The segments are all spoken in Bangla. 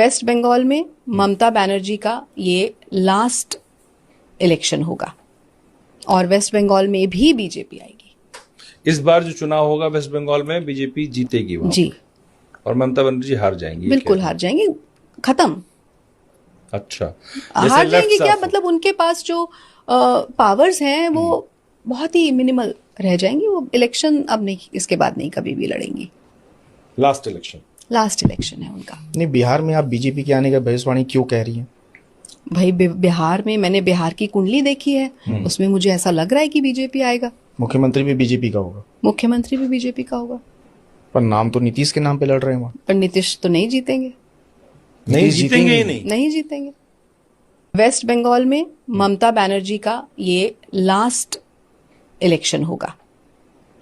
वेस्ट बंगाल में ममता बनर्जी का ये लास्ट इलेक्शन होगा। और वेस्ट बंगाल में भी बीजेपी आएगी। इस बार जो चुनाव होगा वेस्ट बंगाल में बीजेपी जीतेगी जी। और ममता बनर्जी हार जाएँगी बिल्कुल हार जाएँगे। खत्म। अच्छा। हार जाएँगे क्या? मतलब उनके पास जो आ, पावर्स हैं वो बहुत ही मिनिमल रह जाएँगी। वो इलेक्शन अब नहीं इसके बाद नहीं कभी भी लड़ेंगी। लास्ट इलेक्शन लास्ट इलेक्शन है उनका। नहीं बिहार में आप बीजेपी के आने का भविष्यवाणी क्यों कह रही हैं? भाई बिहार में मैंने बिहार की कुंडली देखी है। उसमें मुझे ऐसा लग रहा है कि बीजेपी आएगा। मुख्यमंत्री भी बीजेपी का होगा। मुख्यमंत्री भी बीजेपी का होगा। पर नाम तो नीतीश के नाम पे लड़ रहे हैं पर नीतीश तो नहीं जीतेंगे। नहीं जीतेंगे ही जीतेंगे। नहीं। नहीं जीतेंगे। वेस्ट बंगाल में ममता बनर्जी का ये लास्ट इलेक्शन होगा।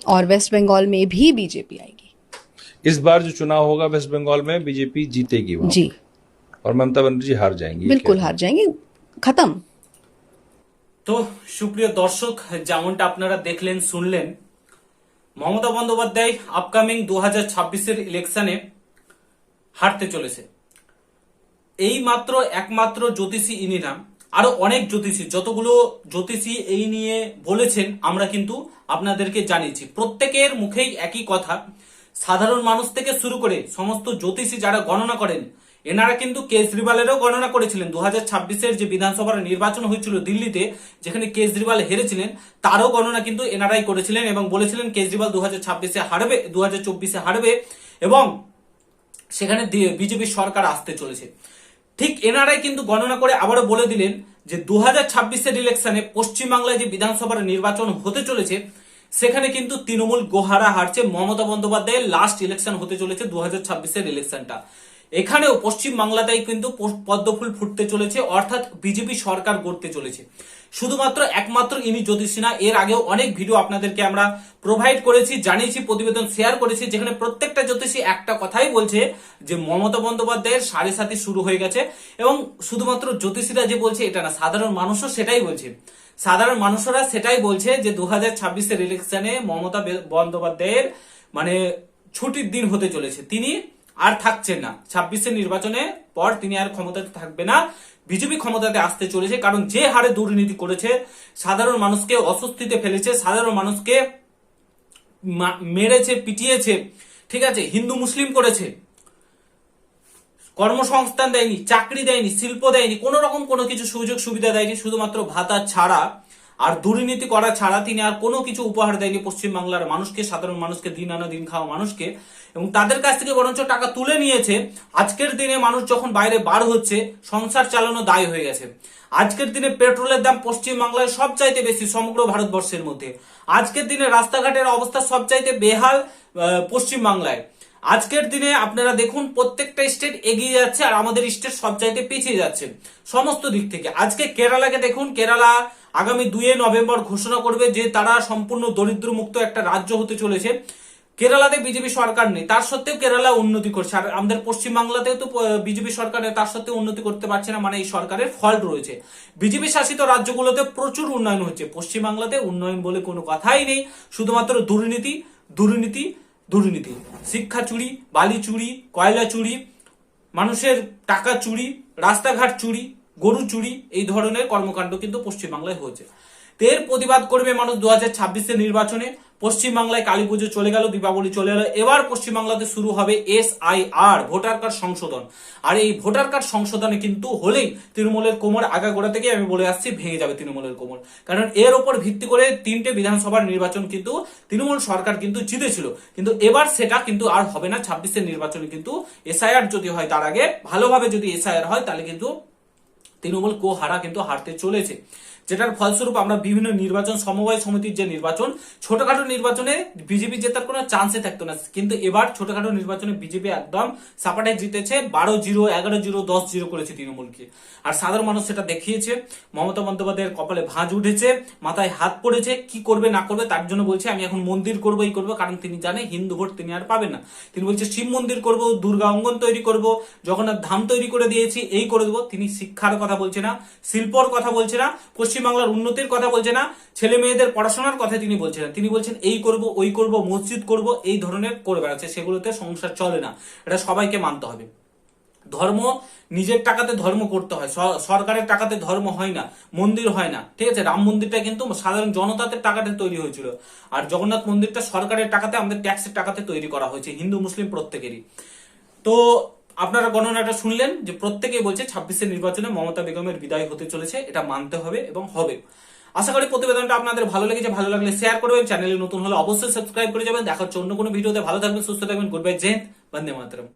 और वेस्ट बंगाल में भी बीजेपी आएगी। इस बार जो चुनाव होगा वेस्ट बंगाल में बीजेपी जीतेगी वहाँ जी और ममता बनर्जी हार जाएंगी ये बिल्कुल कह हार जाएंगे खत्म তো সুপ্রিয় দর্শক যেমনটা আপনারা দেখলেন শুনলেন মমতা বন্দ্যোপাধ্যায় আপকামিং দু হাজার ছাব্বিশের ইলেকশনে হারতে চলেছে এই মাত্র একমাত্র জ্যোতিষী ইনি না আরো অনেক জ্যোতিষী যতগুলো জ্যোতিষী এই নিয়ে বলেছেন আমরা কিন্তু আপনাদেরকে জানিয়েছি প্রত্যেকের মুখেই একই কথা সাধারণ মানুষ থেকে শুরু করে সমস্ত জ্যোতিষী যারা গণনা করেন, এনারা কিন্তু কেজরিওয়ালেরও গণনা করেছিলেন। দু হাজার যে বিধানসভার নির্বাচন হয়েছিল দিল্লিতে, যেখানে কেজরিওয়াল হেরেছিলেন, তারও গণনা কিন্তু এনারাই করেছিলেন এবং বলেছিলেন কেজরিওয়াল দু হাজার ছাব্বিশে হারবে দু হাজার চব্বিশে হারবে এবং সেখানে বিজেপি সরকার আসতে চলেছে। ঠিক এনারাই কিন্তু গণনা করে আবারও বলে দিলেন যে দু হাজার ছাব্বিশের ইলেকশনে পশ্চিমবাংলায় যে বিধানসভার নির্বাচন হতে চলেছে সেখানে কিন্তু তৃণমূল গোহারা হারছে মমতা বন্দ্যোপাধ্যায়ের লাস্ট ইলেকশন হতে চলেছে দু হাজার ছাব্বিশের ইলেকশনটা এখানেও পশ্চিম বাংলাতেই কিন্তু পদ্মফুল ফুটতে চলেছে, অর্থাৎ বিজেপি সরকার গড়তে চলেছে। শুধুমাত্র একমাত্র ইনি জ্যোতিষী না এর আগেও অনেক ভিডিও আপনাদেরকে আমরা প্রোভাইড করেছি, জানিয়েছি, প্রতিবেদন শেয়ার করেছি, যেখানে প্রত্যেকটা জ্যোতিষী একটা কথাই বলছে যে মমতা বন্দ্যোপাধ্যায়ের সাড়ে সাথে শুরু হয়ে গেছে এবং শুধুমাত্র জ্যোতিষীরা যে বলছে এটা না, সাধারণ মানুষও সেটাই বলছে। সাধারণ মানুষরা সেটাই বলছে যে দু হাজার ছাব্বিশের ইলেকশনে মমতা বন্দ্যোপাধ্যায়ের মানে ছুটির দিন হতে চলেছে। তিনি আর থাকছে না। ছাব্বিশের নির্বাচনে পর তিনি আর ক্ষমতাতে থাকবে না। বিজেপি ক্ষমতাতে আসতে চলেছে, কারণ যে হারে দুর্নীতি করেছে, সাধারণ মানুষকে অস্বস্তিতে ফেলেছে, সাধারণ মানুষকে মেরেছে, পিটিয়েছে, ঠিক আছে, হিন্দু, মুসলিম করেছে। কর্মসংস্থান দেয়নি, চাকরি দেয়নি, শিল্প দেয়নি, কোন রকম কোনো কিছু সুযোগ সুবিধা দেয়নি, শুধুমাত্র ভাতা ছাড়া আর দুর্নীতি করা ছাড়া তিনি আর কোনো কিছু উপহার দেয়নি পশ্চিমবাংলার মানুষকে, সাধারণ মানুষকে দিন আনা দিন খাওয়া মানুষকে। এবং তাদের কাছ থেকে বরঞ্চ টাকা তুলে নিয়েছে। আজকের দিনে মানুষ যখন বাইরে বার হচ্ছে, সংসার চালানো দায় হয়ে গেছে। আজকের দিনে পেট্রোলের দাম পশ্চিমবাংলায় সবচাইতে বেশি সমগ্র ভারতবর্ষের মধ্যে। আজকের দিনে রাস্তাঘাটের অবস্থা সবচাইতে বেহাল পশ্চিমবাংলায়। আজকের দিনে আপনারা দেখুন, প্রত্যেকটা স্টেট এগিয়ে যাচ্ছে আর আমাদের স্টেট সবচাইতে পিছিয়ে যাচ্ছে। সমস্ত দিক থেকে। আজকে কেরালাকে দেখুন, কেরালা আগামী দুয়ে নভেম্বর ঘোষণা করবে যে তারা সম্পূর্ণ দরিদ্র মুক্ত একটা রাজ্য হতে চলেছে। কেরালাতে বিজেপি সরকার নেই তার সত্ত্বেও কেরালা উন্নতি করছে। আর আমাদের পশ্চিমবাংলাতেও তো বিজেপি সরকার নেই, তার সত্ত্বেও উন্নতি করতে পারছে না মানে এই সরকারের ফল্ট রয়েছে। বিজেপি শাসিত রাজ্যগুলোতে প্রচুর উন্নয়ন হচ্ছে। পশ্চিমবাংলাতে উন্নয়ন বলে কোনো কথাই নেই শুধুমাত্র দুর্নীতি দুর্নীতি দুর্নীতি। শিক্ষা চুরি বালি চুরি কয়লা চুরি মানুষের টাকা চুরি রাস্তাঘাট চুরি গরু, চুরি, এই ধরনের কর্মকাণ্ড কিন্তু পশ্চিমবাংলায় হয়েছে। এর প্রতিবাদ করবে মানুষ দু হাজার ছাব্বিশের নির্বাচনে। পশ্চিমবাংলায় কালী পুজো চলে গেল, দীপাবলি চলে গেল এবার পশ্চিমবাংলাতে শুরু হবে S I R, voter card সংশোধন। আর এই ভোটার কার্ড সংশোধনে কিন্তু হলেই তৃণমূলের কোমর আগাগোড়া থেকে আমি বলে আসছি, ভেঙে যাবে তৃণমূলের কোমর। কারণ এর ওপর ভিত্তি করে তিনটে বিধানসভার নির্বাচন কিন্তু, তৃণমূল সরকার কিন্তু জিতেছিল। কিন্তু এবার সেটা কিন্তু আর হবে না। ছাব্বিশের নির্বাচনে কিন্তু এসআইআর যদি হয় তার আগে, ভালোভাবে যদি এসআইআর হয় তাহলে কিন্তু তৃণমূল কো হারা কিন্তু হারতে চলেছে। যেটার ফলস্বরূপ আমরা বিভিন্ন নির্বাচন, সমবায় সমিতির যে নির্বাচন, ছোটখাটো নির্বাচনে বিজেপি জেতার কোনো চান্সে থাকতো না। কিন্তু এবার ছোটখাটো নির্বাচনে বিজেপি একদম সাপাটে জিতেছে বারো জিরো এগারো জিরো দশ জিরো করেছে তৃণমূলকে। আর সাধারণ মানুষ সেটা দেখিয়েছে, মমতা বন্দ্যোপাধ্যায়ের কপালে ভাঁজ উঠেছে, মাথায় হাত পড়েছে, কি করবে, না করবে, তার জন্য বলছে, আমি এখন মন্দির করব এই করব, কারণ তিনি জানে, হিন্দু ভোট তিনি আর পাবেন না। তিনি বলছে, শিব মন্দির করব, দুর্গা অঙ্গন তৈরি করব, জগন্নাথ ধাম তৈরি করে দিয়েছি, এই করে দেবো। তিনি শিক্ষার কথা বলছে না, শিল্পর কথা বলছে না, পশ্চিমবাংলার উন্নতির কথা বলছে না, ছেলে মেয়েদের পড়াশোনার কথা তিনি বলছেন। না তিনি বলছেন, এই করব, ওই করব, মসজিদ করব, এই ধরনের করে বেড়াচ্ছে, সেগুলোতে সংসার চলে না। এটা সবাইকে মানতে হবে। ধর্ম, নিজের টাকাতে ধর্ম করতে হয় সরকারের টাকাতে ধর্ম হয় না, মন্দির হয় না, ঠিক আছে? রাম মন্দিরটা কিন্তু সাধারণ জনতাতে টাকাতে তৈরি হয়েছিল। আর জগন্নাথ মন্দিরটা সরকারের টাকাতে, আমাদের ট্যাক্সের টাকাতে তৈরি করা হয়েছে, হিন্দু, মুসলিম প্রত্যেকেরই। তো আপনারা গণনাটা শুনলেন যে প্রত্যেকেই বলছে ছাব্বিশে নির্বাচনে মমতা বেগমের বিদায় হতে চলেছে, এটা মানতে হবে এবং হবে। আশা করি প্রতিবেদনটা আপনাদের ভালো লেগেছে, ভালো লাগলে শেয়ার করবেন চ্যানেলে নতুন হলে অবশ্যই সাবস্ক্রাইব করে যাবেন। দেখার জন্য কোনো ভিডিওতে, ভালো থাকবেন, সুস্থ থাকবেন গুড বাই বন্দে মাতরম।